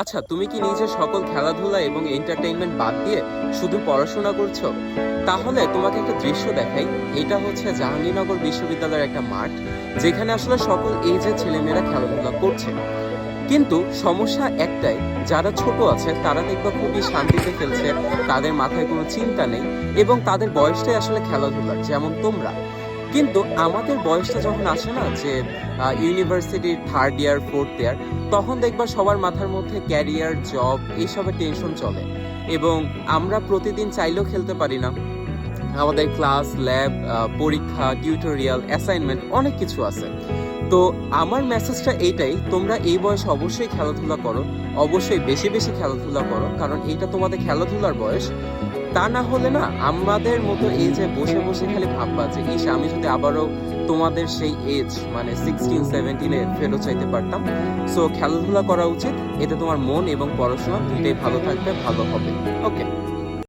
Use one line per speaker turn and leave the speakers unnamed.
আচ্ছা তুমি কি নিজের সকল খেলাধুলা এবং এন্টারটেইনমেন্ট বাদ দিয়ে শুধু পড়াশোনা করছ? তাহলে তোমাকে একটা দৃশ্য দেখাই। এটা হচ্ছে জাহাঙ্গীরনগর বিশ্ববিদ্যালয়ের একটা মাঠ, যেখানে আসলে সকল এজের ছেলেমেয়েরা খেলাধুলা করছে। কিন্তু সমস্যা একটাই, যারা ছোট আছে, তারা দেখবা খুবই শান্তিতে খেলছে, তাদের মাথায় কোনো চিন্তা নেই এবং তাদের বয়সটাই আসলে খেলাধুলার, যেমন তোমরা। কিন্তু আমাদের বয়সটা যখন আসে না যে ইউনিভার্সিটির থার্ড ইয়ার ফোর্থ ইয়ার তখন দেখবা সবার মাথার মধ্যে ক্যারিয়ার জব এইসবের টেনশন চলে। এবং আমরা প্রতিদিন চাইলেও খেলতে পারি না। আমাদের ক্লাস ল্যাব পরীক্ষা টিউটোরিয়াল অ্যাসাইনমেন্ট অনেক কিছু আছে। তো আমার মেসেজটা এইটাই, তোমরা এই বয়সে অবশ্যই খেলাধুলা করো, অবশ্যই বেশি বেশি খেলাধুলা করো, কারণ এইটা তোমাদের খেলাধুলার বয়স। তা না হলে না আমাদের মতো এই যে বসে বসে খালি ভাববা যে, ইস, আমি যদি আবারও তোমাদের সেই এজ মানে সিক্সটিন সেভেন্টিনে ফেরত চাইতে পারতাম। সো খেলাধুলা করা উচিত। এতে তোমার মন এবং পড়াশোনা, দুইটাই ভালো থাকবে, ভালো হবে। ওকে